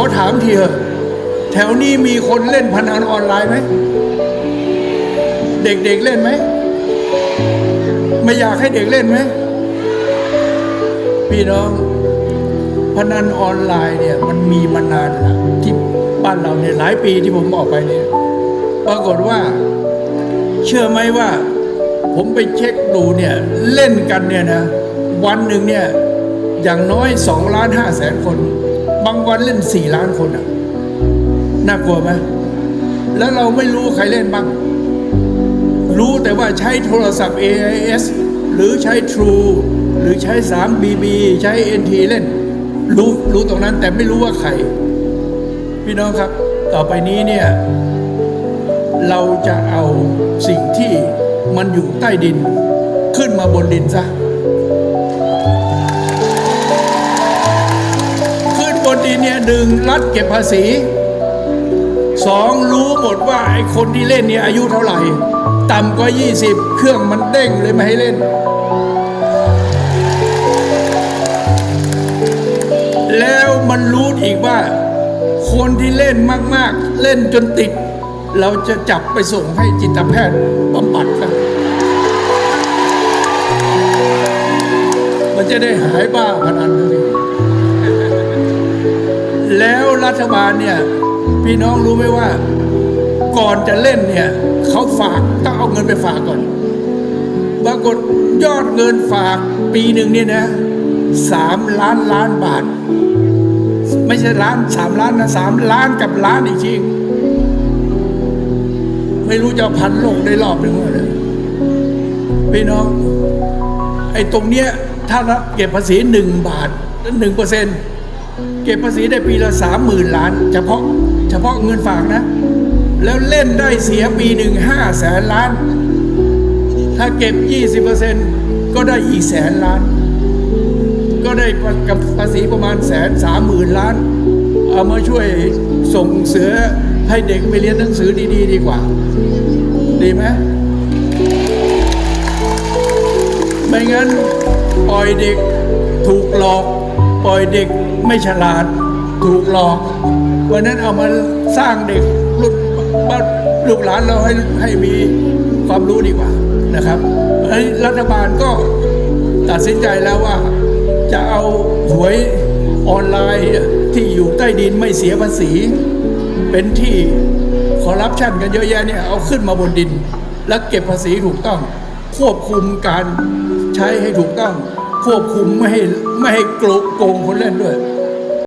ขอถามทีเถอะแถวนี้มีคนเล่นพนันออนไลน์ไหม เด็กๆเล่นไหม ไม่อยากให้เด็กเล่นไหม พี่น้อง พนันออนไลน์เนี่ย มันมีมานานแล้วที่บ้านเราเนี่ยหลายปีที่ผมออกไปเนี่ย ปรากฏว่า เชื่อไหมว่า ผมไปเช็คดูเนี่ย เล่นกันเนี่ยนะ วันหนึ่งเนี่ยอย่างน้อยสองล้านห้าแสนคน บางวันเล่นสี่ล้านคนอะน่ากลัวไหมแล้วเราไม่รู้ใครเล่นบ้าง รู้แต่ว่าใช้โทรศัพท์ AIS หรือใช้ True หรือใช้ 3BB ใช้ NT เล่น รู้รู้ตรงนั้นแต่ไม่รู้ว่าใคร พี่น้องครับ ต่อไปนี้เนี่ย เราจะเอาสิ่งที่มันอยู่ใต้ดิน ขึ้นมาบนดินซะ เนี่ยหนึ่งรัฐเก็บภาษีสองรู้หมดว่าไอ้คนที่เล่นเนี่ยอายุเท่าไหร่ ต่ำกว่า 20 เครื่องมันเด้งเลยไม่ให้เล่น แล้วมันรู้อีกว่า คนที่เล่นมากๆ เล่นจนติด เราจะจับไปส่งให้จิตแพทย์บำบัดกันมันจะได้หายบ้าพนันทันทีแล้ว รัฐบาลเนี่ย พี่น้องรู้ไหมว่า ก่อนจะเล่นเนี่ยเขาฝากต้องเอาเงินไปฝากก่อนปรากฏยอดเงินฝากปีหนึ่งเนี่ยนะสามล้านล้านบาท ไม่ใช่ล้านสามล้านนะสามล้านกับล้านอีกทีไม่รู้จะพันลงได้รอบหนึ่งเลยพี่น้อง ไอ้ตรงเนี้ยถ้ารัฐเก็บภาษีหนึ่งบาทหนึ่งเปอร์เซ็นเก็บภาษีได้ปีละสามหมื่นล้าน เฉพาะเฉพาะเงินฝากนะ แล้วเล่นได้เสียปีหนึ่งห้าแสนล้าน ถ้าเก็บยี่สิบเปอร์เซ็นก็ได้อีกแสนล้าน ก็ได้กับภาษีประมาณแสนสามหมื่นล้าน เอามาช่วยส่งเสือให้เด็กไปเรียนหนังสือดีๆดีกว่า ดีไหมไม่งั้นปล่อยเด็กถูกหลอก ล่อยเด็กไม่ฉลาดถูกหลอก วันนั้นเอามาสร้างเด็กลูกบ้านลูกหลานเราให้ให้มีความรู้ดีกว่านะครับเพราะรัฐบาลก็ตัดสินใจแล้วว่าจะเอาหวยออนไลน์ที่อยู่ใต้ดินไม่เสียภาษี เป็นที่คอรัปชันกันเยอะแยะเนี่ยเอาขึ้นมาบนดิน แล้วเก็บภาษีถูกต้อง ควบคุมการใช้ให้ถูกต้อง ควบคุมไม่ให้ไม่ให้โกงคนเล่นด้วย